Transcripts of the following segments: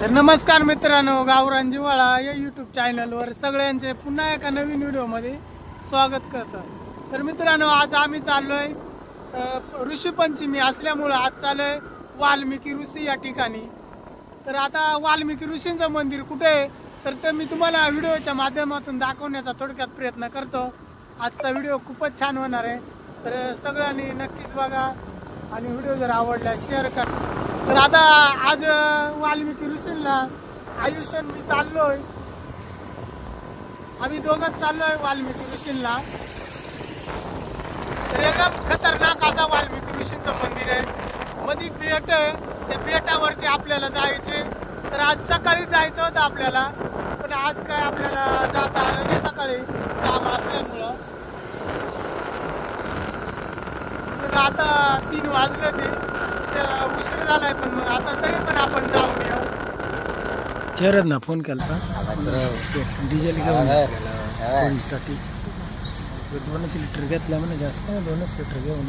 तर नमस्कार मित्रांनो गावरान जिवाळा या यूट्यूब चॅनलवर सगळ्यांचे पुन्हा एका नवीन व्हिडिओमध्ये स्वागत करतो. तर मित्रांनो आज आम्ही चाललोय अ, ऋषीपंचमी असल्यामुळं आज चाललोय वाल्मिकी ऋषी या ठिकाणी. तर आता वाल्मिकी ऋषींचं मंदिर कुठे आहे? तर ते मी तुम्हाला व्हिडिओच्या माध्यमातून दाखवण्याचा थोडक्यात प्रयत्न करतो. आजचा व्हिडिओ खूपच छान होणार आहे. तर सगळ्यांनी नक्कीच बघा. आणि व्हिडिओ जर आवडला शेअर करा. तर आता आज वाल्मिकी ऋषींना आयुष्यात मी चाललोय. आम्ही दोघंच चाललोय वाल्मिकी ऋषींना. तर एकदम खतरनाक असा वाल्मिकी ऋषींचं मंदिर आहे. मध्ये बेट आहे त्या बेटावरती आपल्याला जायचे. तर आज सकाळी जायचं होतं आपल्याला. पण आज काय आपल्याला जाता आलं नाही सकाळी. काम असल्यामुळं. तर आता तीन वाजले ते. उशीर झालाय पण मग आता तरी पण आपण जाऊन येऊ. शरद ना फोन केला डिझेल घेऊन पोलीससाठी दोनच लिटर घेतला म्हणे जास्त नाही दोनच लिटर घेऊन.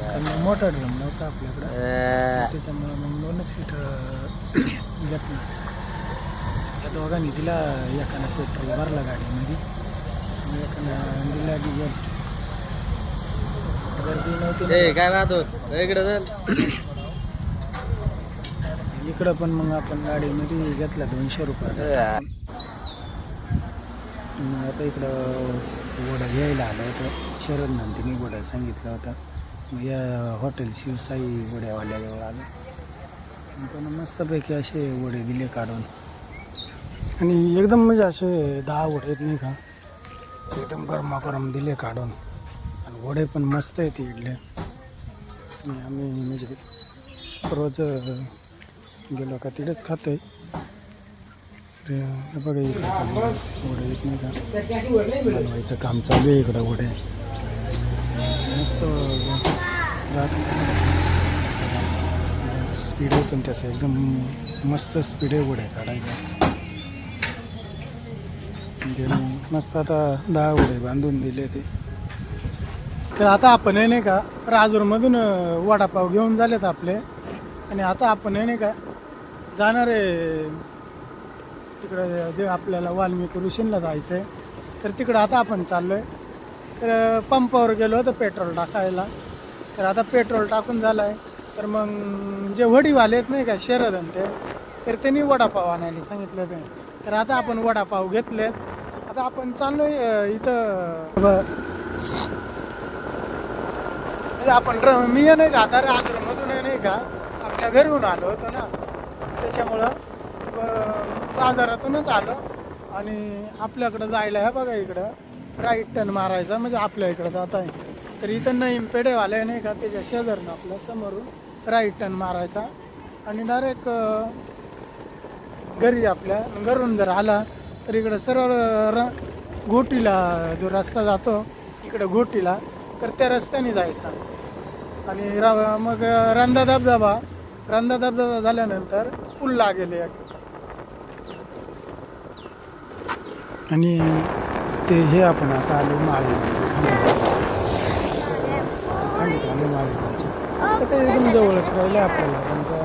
कारण मोठा ड्रम नव्हता आपल्याकडं. त्याच्यामुळे मग दोनच लिटर घेतलं. त्या दोघांनी दिला एकानं पेट्रोल भरला गाडीमध्ये. एकानं दिला डिझेल गर्दी नव्हती काय इकडे चल. इकडं पण मग आपण गाडीमध्ये घेतला दोनशे रुपयाचा. मग आता इकडं वडा घ्यायला आलं होतं. शरद नंदिनी वडा सांगितलं होता. मग या हॉटेल शिवसाई वड्यावाल्याजवळ आलं. त्यानं मस्तपैकी असे वडे दिले काढून. आणि एकदम म्हणजे असे दहा वडे आहेत नाही का? एकदम गरमागरम दिले काढून. वडे पण मस्त आहेत इडले. आम्ही म्हणजे रोज गेलो का तिकडेच खातोय. आहे हे बघा इकडे वडे येत नाही का? बनवायचं काम चालू आहे इकडं वडे. मस्त स्पीड आहे पण त्याचं एकदम मस्त स्पीड आहे वडे काढायचं मस्त आता दहा वडे बांधून दिले ते. तर आता आपण हे नाही का राजूरमधून वडापाव घेऊन झालेत आपले. आणि आता आपण हे नाही का जाणार आहे तिकडं जे आपल्याला वाल्मिकी ऋषींला जायचं आहे तर तिकडं आता आपण चाललो आहे तर पंपावर गेलो होतो पेट्रोल टाकायला. तर आता पेट्रोल टाकून झालं आहे तर मग जे वडीवाले आहेत नाही का शरद आणि ते तर त्यांनी वडापाव आणायला सांगितलं ते तर आता आपण वडापाव घेतलेत. आता आपण चाललो आहे इथं आपण रमीय मी नाही का? आता राजूरमधून हे नाही का? आपल्या घरून आलो होतो ना. त्याच्यामुळं बाजारातूनच आलो. आणि आपल्याकडं जायला आहे बघा इकडं. राईट टर्न मारायचा म्हणजे आपल्या इकडं जात आहे. तर इथं नईम पेढेवाले नाही का? त्याच्या शेजारनं आपल्या समोरून राईट टर्न मारायचा. आणि डायरेक्ट घरी आपल्या घरून जर आला तर इकडं सरळ र घोटीला जो रस्ता जातो इकडं घोटीला तर त्या रस्त्याने जायचा. आणि रा मग रंधा धबधबा. रंधा धबधबा झाल्यानंतर पुल्ला लागेल एक. आणि ते हे आपण आता आले माळे आले माळेगावचे ते एकदम जवळच राहिलं आपल्याला रंगा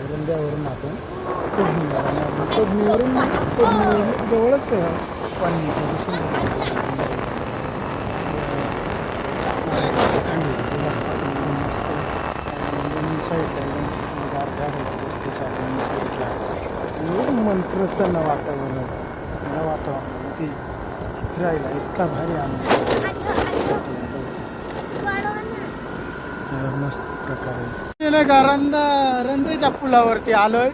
रंगाकडे आपण कोडणीला कोडणीवरून कोडणीवरून जवळच आहे पाणी रस्त्याच्या दोन्ही साईडला. एवढं मन प्रसन्न वातावरण या वातावरणामध्ये फिरायला इतका भारी आनंद मस्त प्रकारे. नाही का? रंदा रंदेच्या पुलावरती आलोय.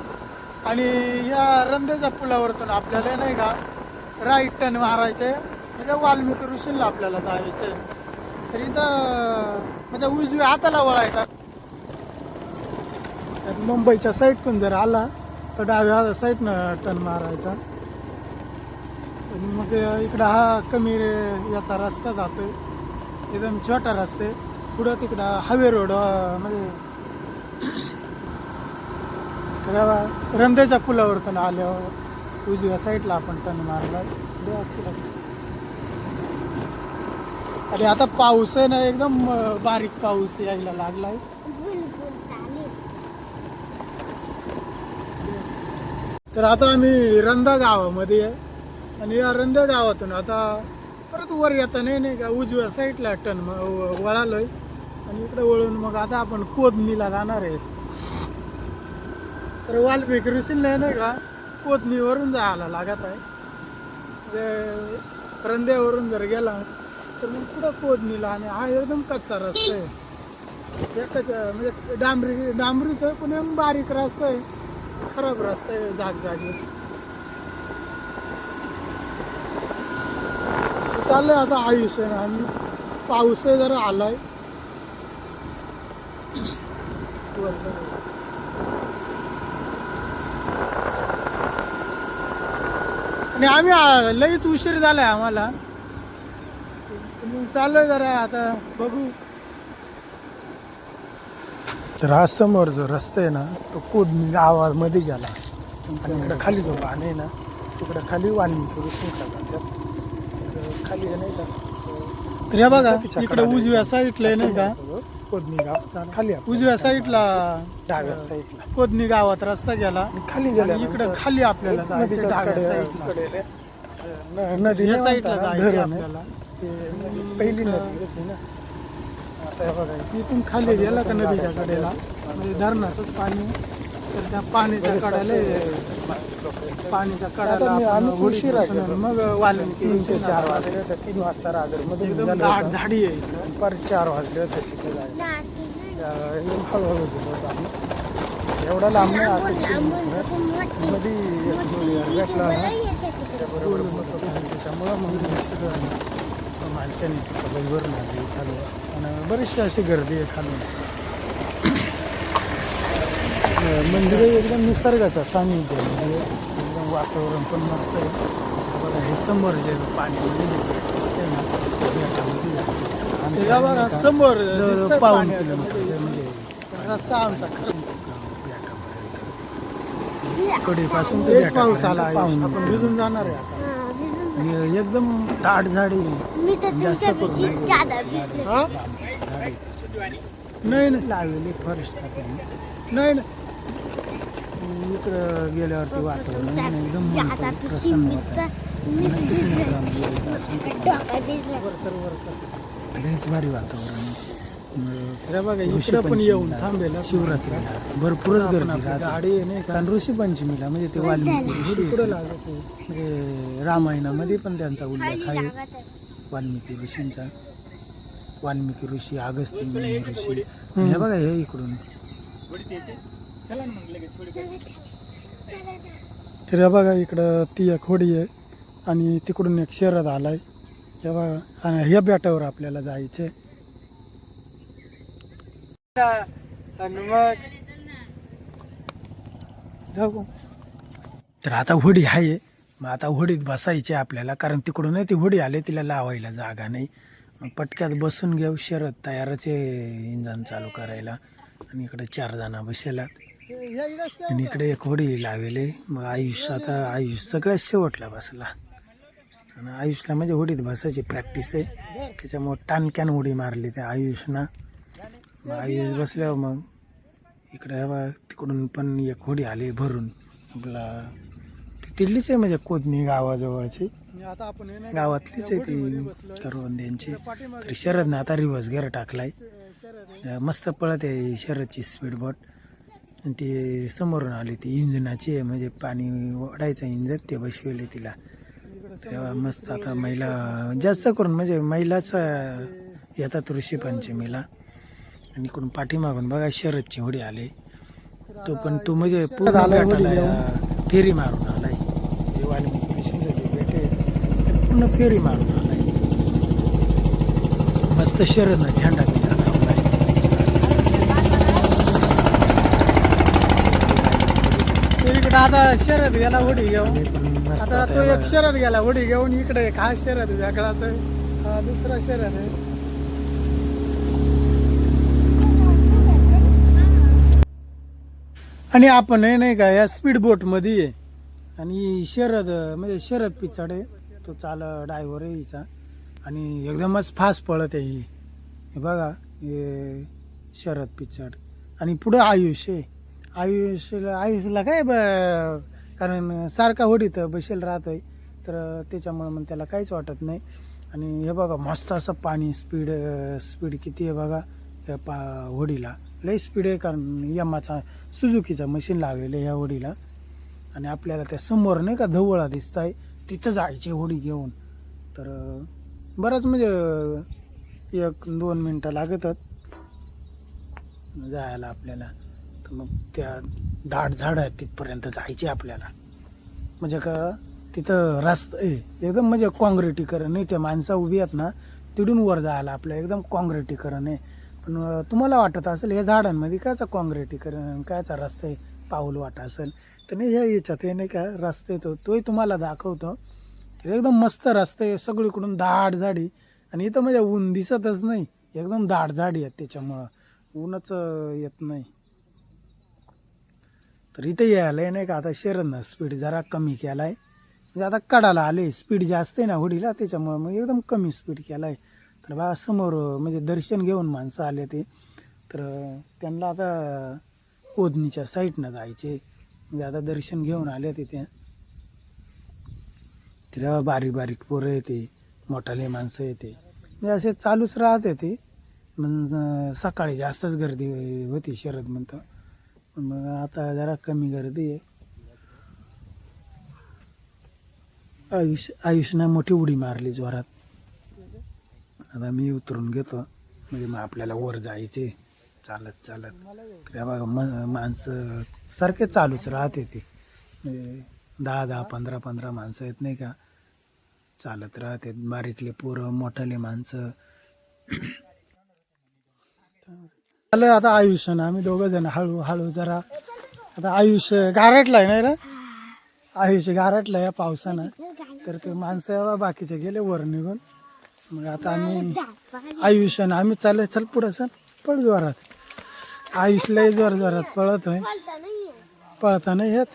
आणि या रंदेच्या पुलावरतून आपल्याला नाही का राईट टर्न मारायचे. म्हणजे वाल्मिकी ऋषीला आपल्याला जायचं तर इथं म्हणजे उजव्या हाताला वळायचा. मुंबईच्या साईडतून जर आला तर डाव्या साईडनं टर्न मारायचा. मग इकडं हा कमी रे- याचा रस्ता जातोय. एकदम छोटा रस्ते. पुढं तिकडं हवे रोड म्हणजे रंदेच्या पुलावर पुलावरतून आल्यावर उजव्या साईडला आपण टर्न मारला अरे आणि आता पाऊस आहे ना एकदम बारीक पाऊस यायला लागलाय. तर आता आम्ही रंधा गावामध्ये आहे. आणि या रंधा गावातून आता परत वर येता नाही नाही का? उजव्या साईडला टन मग व- वळालोय. आणि इकडे वळून मग आता आपण कोदनीला जाणार आहे. तर वाल्मिक ऋषीला नाही का? कोदनीवरून जायला लागत आहे. म्हणजे ते रंध्यावरून जर गेला तर मग पुढं कोदनीला आणि हा एकदम कच्चा रस्ता आहे. एकच म्हणजे डांबरी डांबरीचं आहे पण एकदम बारीक रस्ता आहे. खराब रस्ता आहे जाग जागी चाललंय आता आयुष्य आणि पाऊस जरा आलाय. आणि आम्ही लईच उशीर झालाय आम्हाला. मग चाललोय जरा आता बघू. तर हा समोर जो रस्ता आहे ना तो कोदनी गावामध्ये गेला. आणि इकडे खाली जो बाण आहे ना तिकडे खाली वाल्मिकी ऋषीला जातात खाली आहे नाही का? तर हे बघा इकडे उजव्या साईडला नाही का? कोदनी गाव. खाली उजव्या साईडला. डाव्या साईडला. कोदनी गावात रस्ता गेला. खाली गेला इकडे खाली आपल्याला डाव्या साईडला. नदी या साईडला आपल्याला. ते पहिली नदी होती ना. आता हे बघा इथून खाली गेला का नदीच्या कडेला? म्हणजे धरणाचंच पाणी तर त्या पाण्याच्या कड्याला पाण्याच्या कड्याला उडी बसवून मग वाल्मिकी तीन ते चार वाजले. होते तीन वाजता राजरमध्ये दाट झाडी आहे पर चार वाजले होते तिथे जायला. हळूहळू गेलो होतो आम्ही. एवढा लांब नाही आता मुलगा भेटला त्याच्याबरोबर त्याच्यामुळं मग माणसाने बरोबर लागली खाली आणि बरीचशी अशी गर्दी आहे खाली मंदिर एकदम निसर्गाचं सान्निध्य आहे. म्हणजे एकदम वातावरण पण मस्त आहे. बघा हे समोर जे पाण्यामध्ये जे बेट दिसतंय ना त्या बेटामध्ये आणि समोर पाऊन किलोमीटर म्हणजे रस्ता आमचा कडेपासून ते पाऊस आला आहे. आपण भिजून जाणार आहे आता. एकदम दाट झाडी आहे. मी तर जास्त करून नाही जादा. भिजले. हा? नाही नाही लावलेली फॉरेस्ट खात्याने नाही नाही इकडं गेल्यावरती वातावरण एकदम मन जादा पण भिजली. प्रसन्न मी तर- भिजले. डोका भिजला. लयच भारी वातावरण अरे बघा इकडं पण येऊन थांबेल शिवरात्रीला भरपूरच गर्दी गाडी आहे नाही का? कारण ऋषी पंचमीला म्हणजे ते वाल्मिकी ऋषी पुढे आहेत. लागत आहे. म्हणजे रामायणामध्ये पण त्यांचा उल्लेख आहे. आहे. वाल्मिकी ऋषींचा. वाल्मिकी ऋषी अगस्ती ऋषी. हे बघा हे इकडून. चला ना. तर हे बघा इकडं ती एक होडी आहे आणि तिकडून एक शरद आलाय. हे बघा आणि ह्या बेटावर आपल्याला जायचे जाऊ. तर आता होडी आहे. मग आता होडीत बसायची आपल्याला कारण तिकडून ती होडी आले तिला लावायला जागा नाही. मग पटक्यात बसून घेऊ शरद तयारच आहे इंजन चालू करायला. आणि इकडे चार जण बसेलात आणि इकडे एक होडी लावेले. मग आयुष आता आयुष सगळ्यात शेवटला बसला. आणि आयुषला म्हणजे होडीत बसायची प्रॅक्टिस आहे. त्याच्यामुळं टाणक्यान उडी मारली त्या आयुषनं. मग आयुष बसल्यावर मग इकडे बघा, तिकडून पण एक होडी आली भरून. आपला ती तिथलीच आहे म्हणजे कोदनी गावाजवळची. गावातलीच आहे ती करवंद्यांची तर शरदनं आता रिव्हर्स गेअर टाकलाय. मस्त पळत आहे शरदची स्पीड बोट आणि ती समोरून आली ती इंजिनाची आहे म्हणजे पाणी ओढायचं इंजन ते बसवले तिला. तेव्हा मस्त आता महिला जास्त करून म्हणजे महिलाच येतात ऋषी पंचमीला आणि इकडून पाठीमागून बघा शरदची होडी आली. तो पण तो म्हणजे पूर्ण फेरी मारून आलाय. ते वाल्मिकी ऋषीचं जे बेट आहे, ते पूर्ण फेरी मारून आलाय. मस्त झेंडा बिंडा लावलाय तो इकडं आता शरद गेला होडी घेऊन. आता तो एक. शरद गेला होडी घेऊन इकडे एक हा शरद वेगळाच हा दुसरा शरद आहे. आणि आपण आहे नाही का या स्पीड बोटमध्ये आहे. आणि शरद म्हणजे शरद पिचड आहे. तो चाल ड्रायव्हर आहे हिचा. आणि एकदमच फास्ट पळत आहे ही. हे बघा हे शरद पिचड. आणि पुढं आयुष आहे. आयुषला आयुषला काय ब- कारण सारखा होडीत बसेल राहतोय. तर त्याच्यामुळं मग त्याला काहीच वाटत नाही. आणि हे बघा मस्त असं पाणी स्पीड स्पीड किती आहे बघा या पा होडीला. लई स्पीड आहे कारण यमाचा सुजुकीचा मशीन लावलेलं आहे या होडीला आणि आपल्याला त्या समोर नाही का धवळा दिसत आहे तिथं जायची होडी घेऊन. तर बराच म्हणजे एक दोन मिनटं लागतात जायला आपल्याला. तर मग त्या दाट झाड आहेत तिथपर्यंत जायची आपल्याला. म्हणजे का तिथं रस्ता आहे एकदम म्हणजे काँग्रेटीकरण आहे. त्या माणसं उभी आहेत ना तिथून वर जायला आपल्या एकदम काँग्रेटीकरण आहे. पण तुम्हाला वाटत असेल या झाडांमध्ये कायचा काँग्रेटीकरण कायचा रस्ता आहे पाऊल वाटा असेल? तर नाही ह्या याच्यात हे नाही का रस्ते तो तोही तुम्हाला दाखवतो. तर एकदम मस्त रस्ते आहे सगळीकडून दाट झाडी. आणि इथं म्हणजे ऊन दिसतच नाही. एकदम दाट झाडी आहेत त्याच्यामुळं. ऊनच येत नाही. तर इथं यायला नाही का आता शरणनं स्पीड जरा कमी केला आहे म्हणजे आता कडाला आले स्पीड जास्त आहे ना होडीला त्याच्यामुळं मग एकदम कमी स्पीड केला आहे आणि बा समोर म्हणजे दर्शन घेऊन माणसं आले ते. तर त्यांना आता ओदनीच्या साईडनं जायचे. म्हणजे आता दर्शन घेऊन आले तिथे तिला बारीक बारीक पोरं येते मोठाले माणसं येते. म्हणजे असे चालूच राहते ते. मग सकाळी जास्तच गर्दी होती शरद म्हणतं. मग आता जरा कमी गर्दी आहे. आयुष आयुषनं मोठी उडी मारली जोरात. आता मी उतरून घेतो. म्हणजे मग आपल्याला वर जायचे. चालत चालत. तर या बघा म माणसं सारखे चालूच राहते ते. म्हणजे दहा दहा पंधरा पंधरा माणसं आहेत नाही का? चालत राहते. बारीकले पोरं मोठाले माणसं. आलं आता आयुष्य ना आम्ही दोघं जण हळू हळू जरा आता आयुष्य गारटलाय नाही रे? आयुष्य गारटलं या पावसानं. तर ते माणसं बाकीचे गेले वर निघून. मग आता आम्ही आयुष्य आम्ही चाललोय चल पुढं चल. पळ जोरात. आयुष लय जोर जोरात पळत आहे. पळता नाही येत.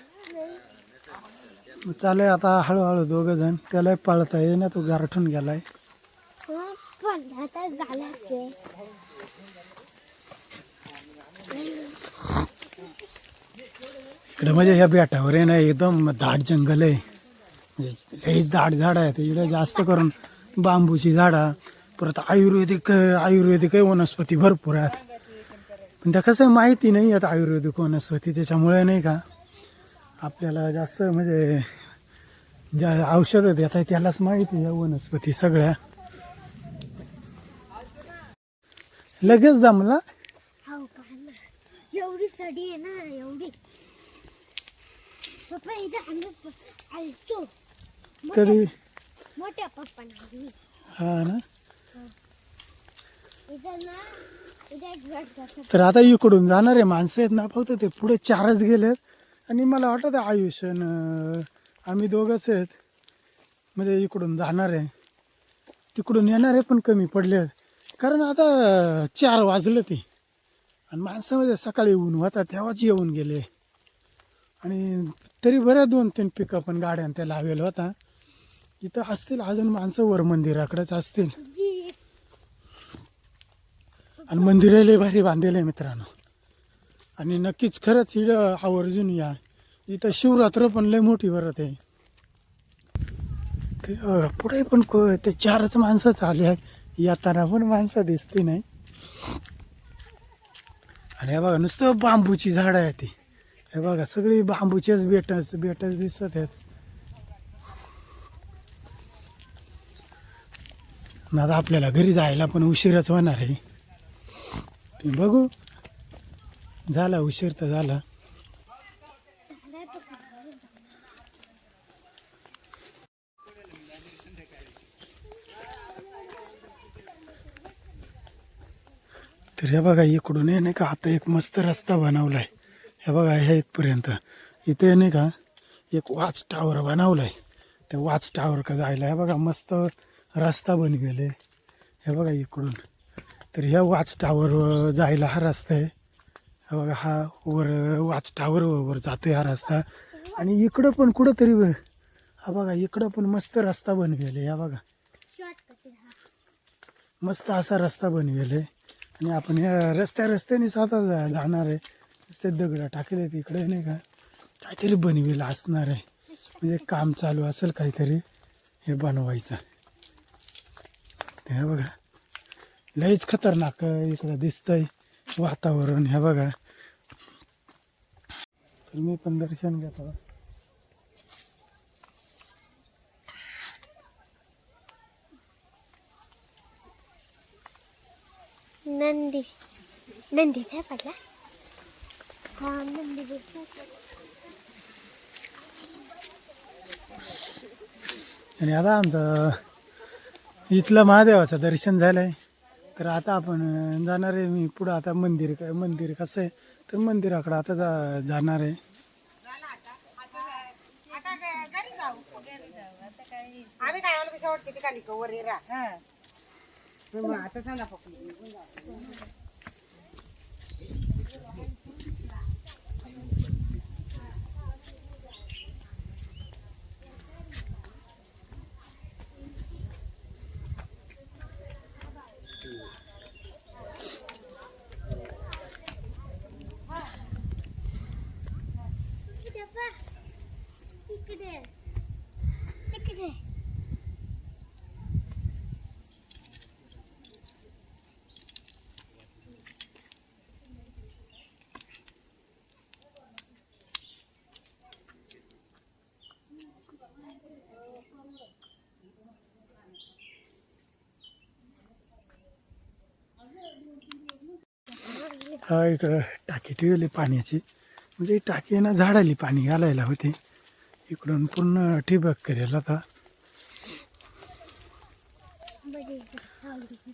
मग चालूय आता हळूहळू दोघं जण. त्याला पळता येईना तो गारठून गेलाय. इकडे म्हणजे ह्या बेटावर आहे ना एकदम दाट जंगल आहे. म्हणजे लईच दाट झाड आहे इकडे जास्त करून बांबूची झाडं परत आयुर्वेदिक आयुर्वेदिक वनस्पती भरपूर आहेत. पण त्या कसं माहिती नाही आहेत आयुर्वेदिक वनस्पती त्याच्यामुळे नाही का आपल्याला जास्त म्हणजे ज्या औषधं देत आहे त्यालाच माहिती आहे वनस्पती सगळ्या. लगेच जमला एवढी सडी आहे ना एवढी. कधी? मोठ्या पप्पांना हा ना? तर आता इकडून जाणारे माणसं आहेत ना फक्त ते पुढे चारच गेलेत. आणि मला वाटतं आयुष्य आम्ही दोघंच आहेत. म्हणजे इकडून जाणारे. तिकडून येणारे पण कमी पडले आहेत कारण आता चार वाजले ते. आणि माणसं म्हणजे सकाळी ऊन होता तेव्हाच येऊन गेले. आणि तरी बऱ्या दोन तीन पिकं पण गाड्या त्या लावेल होता. इथं असतील अजून माणसं वर मंदिराकडेच असतील. आणि मंदिर लय भारी बांधलेलं आहे मित्रांनो. आणि नक्कीच खरंच इथं आवर्जून या. इथं शिवरात्र पण लय मोठी भरत आहे. ते पुढे पण ते चारच माणसं चालू आहेत. येताना पण माणसं दिसते नाही. आणि हे बघा नुसतं बांबूची झाडं आहे ती. हे बघा सगळी बांबूचेच बेटच बेटच दिसत आहेत. आणि आता आपल्याला घरी जायला पण उशीरच होणार आहे. ते बघू. झाला उशीर तर झाला. तर हे बघा इकडून हे नाही का आता एक मस्त रस्ता बनवलाय. हे बघा ह्या इथपर्यंत. इथे नाही का एक वॉच टावर बनवलाय. त्या वॉच टावर का जायला हे बघा मस्त रस्ता बनवेले हे बघा इकडून. तर ह्या वॉच टावर जायला हा रस्ता आहे. हे बघा हा वर वॉच टावर वर हा रस्ता. आणि इकडं पण कुठंतरी हा बघा इकडं पण मस्त रस्ता बनवेले हा बघा. मस्त असा रस्ता बनवेले आणि आपण या रस्त्या रस्त्याने साधा जा- जाणार आहे. रस्त्यात दगड टाकले इकडे नाही का? काहीतरी बनवेल असणार आहे. म्हणजे काम चालू असेल काहीतरी. हे बनवायचं. ते हे बघा. लईच खतरनाक इकडं दिसतंय वातावरण. हे बघा. तर मी पण दर्शन घेतो. नंदी. नंदी काय पडला? हा नंदी आणि आता आमचं इथलं महादेवाचं दर्शन झालंय. तर आता आपण जाणार आहे मी पुढं. आता मंदिर मंदिर कसं आहे? तर मंदिराकडं आता जा जाणार आहे. आम्ही काय आलो शेवटच्या ठिकाणी कवर रे रा मग आता इकडं टाकी ठेवली पाण्याची. म्हणजे टाकी आहे ना झाडाली पाणी घालायला होते. इकडून पूर्ण ठिबक करेल आता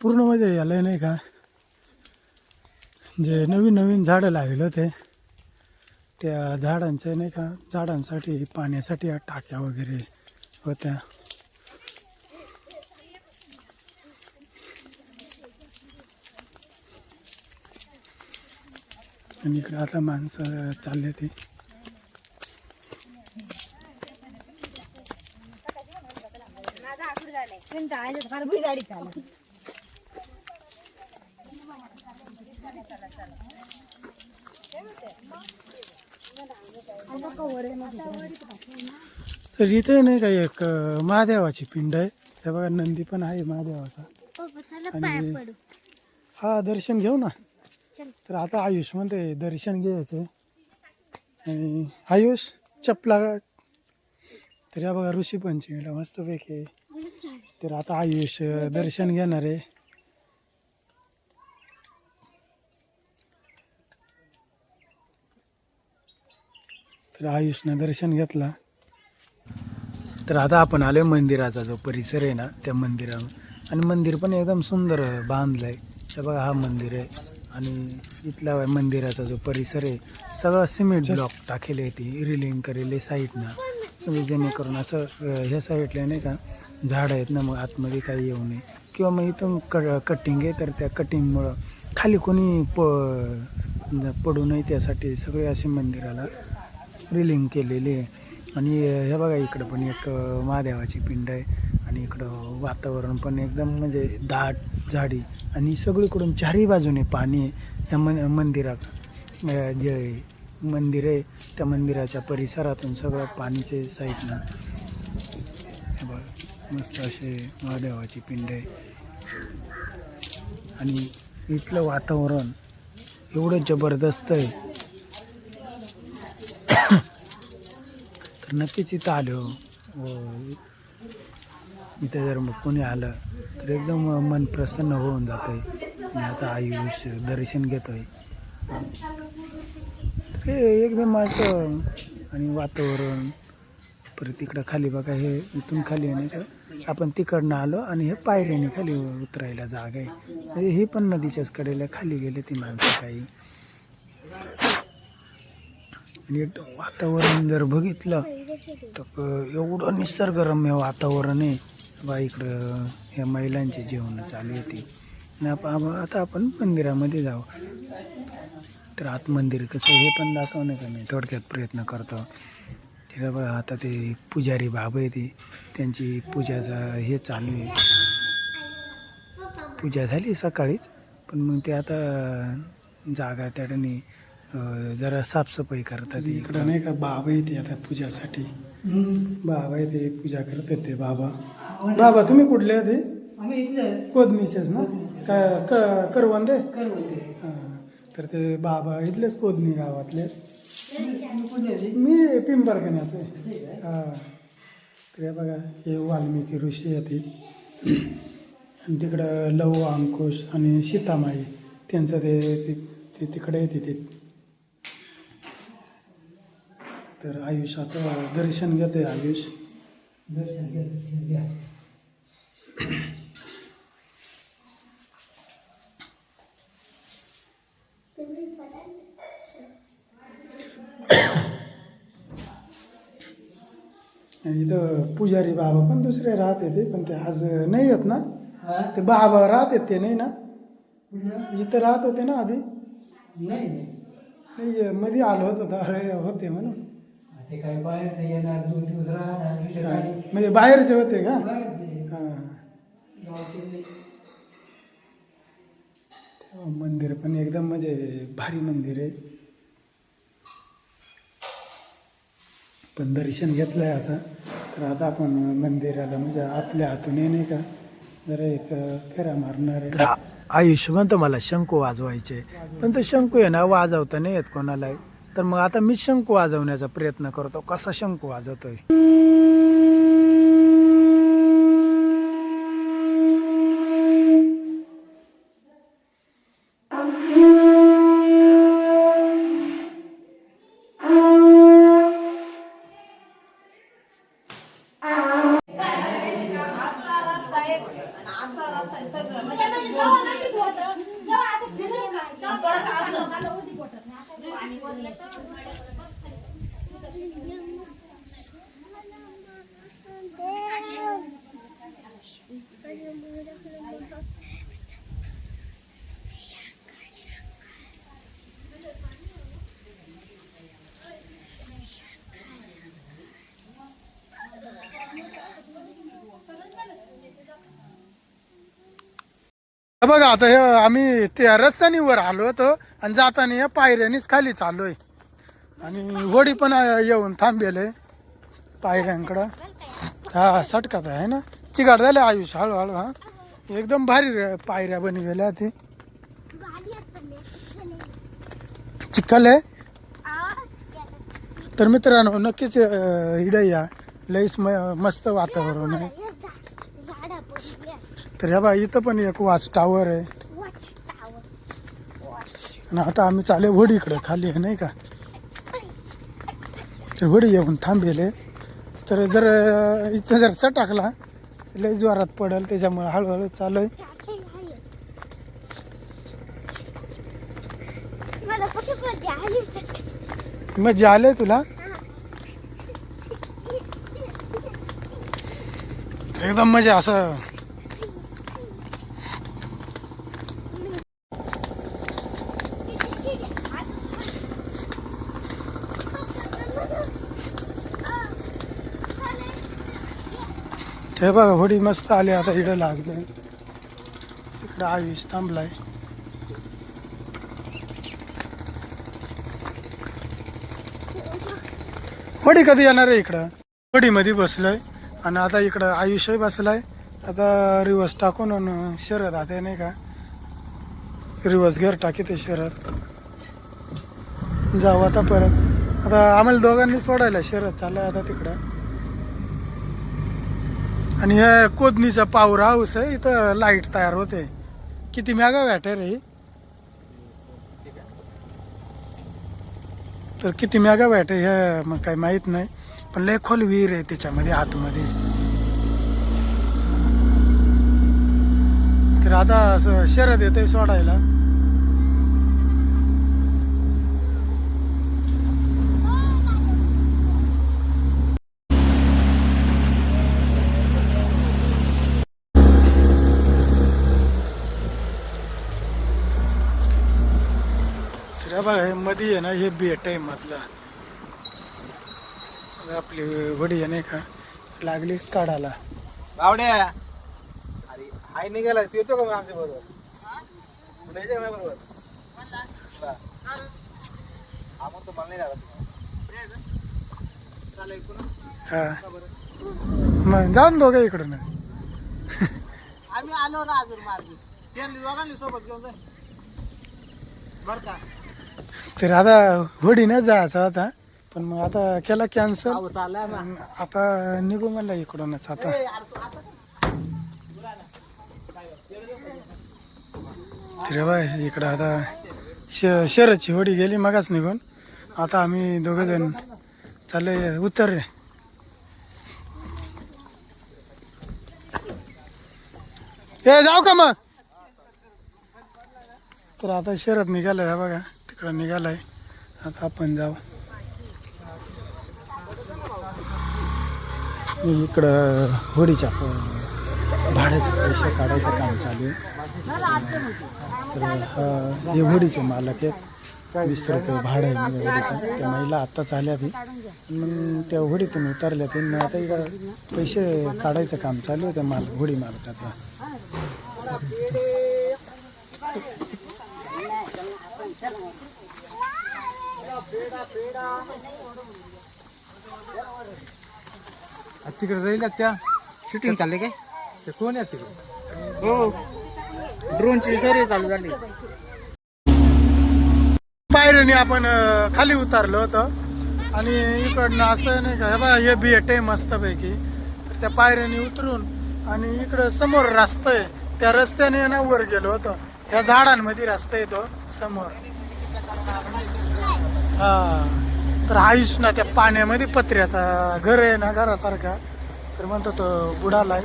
पूर्ण मजा यायला नाही का? जे नवीन नवीन झाडं लावले होते त्या झाडांचं नाही का? झाडांसाठी पाण्यासाठी टाक्या वगैरे होत्या. आणि इकडे आता माणसं चालले ते तर इथे नाही का एक महादेवाची पिंड आहे. त्या बघा नंदी पण आहे महादेवाचा. पाय आणि- हा दर्शन घेऊ ना. तर आता आयुष म्हणते दर्शन घ्यायचं आणि आयुष चपला. तर या बघा ऋषी पंचमीला मस्तपैकी आहे. तर आता आयुष दर्शन घेणार आहे. तर आयुषनं दर्शन घेतला. तर आता आपण आलो मंदिराचा जो परिसर आहे ना त्या मंदिरा आणि मंदिर पण एकदम सुंदर बांधलं आहे तर बघा हा मंदिर आहे. आणि इथला मंदिराचा जो परिसर आहे सगळं सिमेंट ब्लॉक टाकेले ती रिलिंग करेले साईडनं. जेणेकरून असं ह्या साईडला नाही का झाडं आहेत ना मग आतमध्ये काही येऊ नये. किंवा मग इथून क कटिंग आहे तर त्या कटिंगमुळं खाली कोणी प पडू नये त्यासाठी सगळे असे मंदिराला रिलिंग केलेली आहे. आणि हे बघा इकडं पण एक महादेवाची पिंड आहे. आणि इकडं वातावरण पण एकदम म्हणजे दाट झाडी आणि सगळीकडून चारही बाजूने पाणी आहे. या मन मंदिरात जे मंदिर आहे त्या मंदिराच्या परिसरातून सगळं पाणीचे साईडनं मस्त असे महादेवाची पिंड. आहे आणि इथलं वातावरण एवढं जबरदस्त आहे. तर नक्कीच इथं आलो. हो, इथे जर मग कोणी आलं तर एकदम मन प्रसन्न होऊन जातं आहे आणि आता आयुष दर्शन घेतो आहे हे एकदम असं आणि वातावरण परत इकडं खाली बघा हे इथून खाली आहे नाही का? आपण तिकडनं आलो आणि हे पायऱ्याने खाली उतरायला जागा आहे. म्हणजे हे पण नदीच्याच कडेला खाली गेले ती माणसं काही. आणि एकदम वातावरण जर बघितलं तर एवढं निसर्गरम्य वातावरण आहे. बा इकडं ह्या महिलांची जेवण चालू होती. आणि आप- आता आपण मंदिरामध्ये जाऊ. तर आत मंदिर कसं हे पण दाखवण्याचा मी थोडक्यात प्रयत्न करतो. तिला बघा आता ते पुजारी बाबा आहे ते. त्यांची पूजाचा हे चालू आहे. पूजा झाली सकाळीच. पण मग ते आता जागा त्या ठिकाणी जरा साफसफाई करतात इकडं नाही का बाबा येते आता पूजासाठी. बाबा येते पूजा करतात ते बाबा. बाबा तुम्ही कुठले आहे ते कोदनीचेच ना? काय क- करवंदे? तर ते बाबा इथलेच कोदनी गावातले. मी पिंपरकण्याचे हां. तर हे बघा हे वाल्मिकी ऋषी आहे ते. आणि तिकडं लव अंकुश आणि सीतामाई. त्यांचं ते ते- ते तिकडे येते ते. तर आयुष आता दर्शन घेते आयुष. दर्शन घ्या दर्शन घ्या. आणि इथं पुजारी बाबा पण दुसरे राहते ते पण ते आज नाही येत ना. ते बाबा राहतात ते नाही ना. इथं राहत होते ना आधी. नाही नाही. मध्ये आलो होतो अरे होते म्हणून. ते काय येणार दोन दिवस राहणार म्हणजे बाहेरचे होते का? बाहेरचे. हां. गावचे नाही. तेव्हा मंदिर पण एकदम म्हणजे भारी मंदिर आहे. पण दर्शन घेतलंय आता. तर आता आपण मंदिराला म्हणजे आतल्या हातून ये नाही का? जरा एक फेरा मारणार आहे. आयुष म्हणतो मला शंकू वाजवायचे. पण तो शंकू आहे ना वाजवता नाही येत कोणाला तर मग आता मी शंकू वाजवण्याचा प्रयत्न करतो. कसा शंकू वाजवतोय? बघा आता हे आम्ही त्या रस्त्याने वर आलो होतो आणि जाताना या पायऱ्यानीच खाली चाललोय आणि होडी पण येऊन थांबेले पायऱ्यांकडं. हा सटकात आहे ना? चिकाट झाले आयुष हळूहळू हा? एकदम भारी पायऱ्या बनी गेल्या ते. चिखल आहे? तर मित्रांनो नक्कीच अं, या. लईच म- मस्त वातावरण आहे. तर ह्या बा इथं पण एक वाच टावर आहे. वॉच टावर आणि आता आम्ही चाले होडीकडे खाली आहे नाही का? तर होडी येऊन थांबेले. तर जर इथं जर सटाकला लय जोरात पडेल त्याच्यामुळे हळूहळू चालू आहे मजा मग आले तुला? एकदम म्हणजे असं हे बघा होडी मस्त आली आता इकडं लागले. इकडं आयुष थांबलाय. होडी कधी येणार आहे इकडं? होडीमध्ये बसलोय. आणि आता इकडं आयुष्य बसलाय. आता रिवर्स टाकून शरद आता नाही का? रिवर्स गेअर टाकी ते शरद. जाऊ आता परत. आता आम्हाला दोघांनी सोडायला शरद चाललाय आता तिकडं. आणि हे कोदणीचा पावर हाऊस आहे इथं लाइट तयार होते. किती मेगा वॅट आहे रे तर किती मेगा वॅट आहे हे मग काही माहीत नाही पण लय खोल विहीर आहे त्याच्यामध्ये आतमध्ये. तर आता असं शरद येते सोडायला. हे बघा हे मध्ये आहे ना हे बेट आहे आता आपली वडी आहे नाही का लागली काढायला. बावड्या! अरे आई निघाला तू येतो का मग आमच्या बरोबर? यायचं का बरोबर? हा म्हणतो मला नाही पुन्हा. हा. मग जाऊन दोघं इकडूनच आम्ही आलो ना अजून मार्गी त्यांनी दोघांनी सोबत घेऊन जाय. बर का? तर आता होडीनच जायचं होता पण मग आता केला कॅन्सल आता निघू म्हणलं इकडूनच आता. तर बाय इकडं आता श शरदची होडी गेली मगाच निघून. आता आम्ही दोघं जण चाललोय उत्तर रे. ए जाऊ का मग? तर आता शरद निघालाय हा इकडं निघालाय. आता आपण जाऊ. मी इकडं होडीच्या भाड्याचे पैसे काढायचं काम चालू आहे. तर हे होडीचे मालक आहेत. वीस रुपये भाडं आहे म्हणजे होडीचं. त्या महिला आत्ताच आल्या ती. मग त्या होडीतून उतरल्या ते. मग आता इकडं पैसे काढायचं काम चालू आहे त्या माल होडी मालकाचं. तिकडे जाईल त्या. शूटिंग चालले काय? ते कोण आहे तिकडे? हो. ड्रोनची सरी चालू झाली. पायऱ्याने आपण खाली उतरलो होतो. आणि इकडनं असं नाही का हे बघा हे बेट आहे मस्तपैकी. तर त्या पायऱ्याने उतरून आणि इकडं समोर रस्ता आहे. त्या रस्त्याने ना वर गेलो होतो. ह्या झाडांमध्ये रस्ता येतो समोर. हा. तर आयुष ना त्या पाण्यामध्ये पत्र्याचा घर आहे ना घरासारखा. तर म्हणतो तो बुडालाय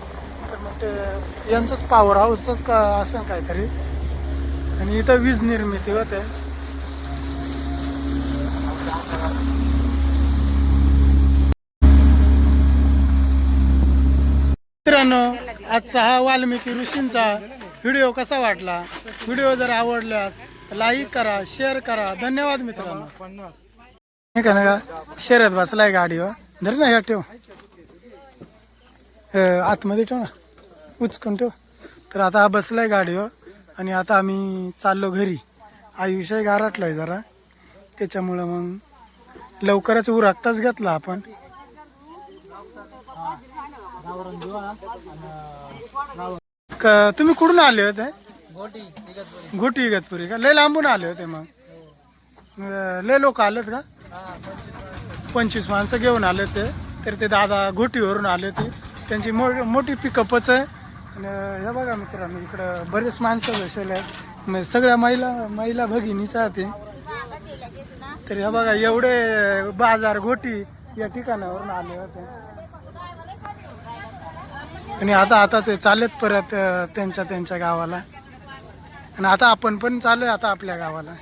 तर मग ते यांचंच पॉवर हाऊसच का असं काहीतरी. आणि इथं वीज निर्मिती होते. मित्रांनो आजचा हा वाल्मिकी ऋषींचा व्हिडिओ कसा वाटला? व्हिडिओ जर आवडल्यास लाईक करा शेअर करा. धन्यवाद मित्रांनो. नाही का ना का? बसलाय गाडीवर. धर ना ह्या ठेव. आतमध्ये ठेव ना. उचकून ठेव. तर आता हा बसलाय गाडीवर आणि आता आम्ही चाललो घरी. आयुष्य गारटलाय जरा. त्याच्यामुळं मग लवकरच उरागताच घेतला आपण. क- तुम्ही कुठून आले होते? घोटी इगतपुरी. का? लय लांबून आले होते मग. अं, लय लोक आलेत का? पंचवीस माणसं. घेऊन आले ते तर ते दादा घोटीवरून आले होते. त्यांची मो मोठी पिकअपच आहे. आणि हे बघा मित्रांनो इकडं बरेच माणसं बसले आहेत. म्हणजे सगळ्या महिला महिला भगिनीच आहे तर हे बघा एवढे बाजार घोटी या ठिकाणावरून आले होते. आणि आता आता ते चालेत परत त्यांच्या त्यांच्या गावाला. आणि आता आपण पण चालू आहे आता आपल्या गावाला.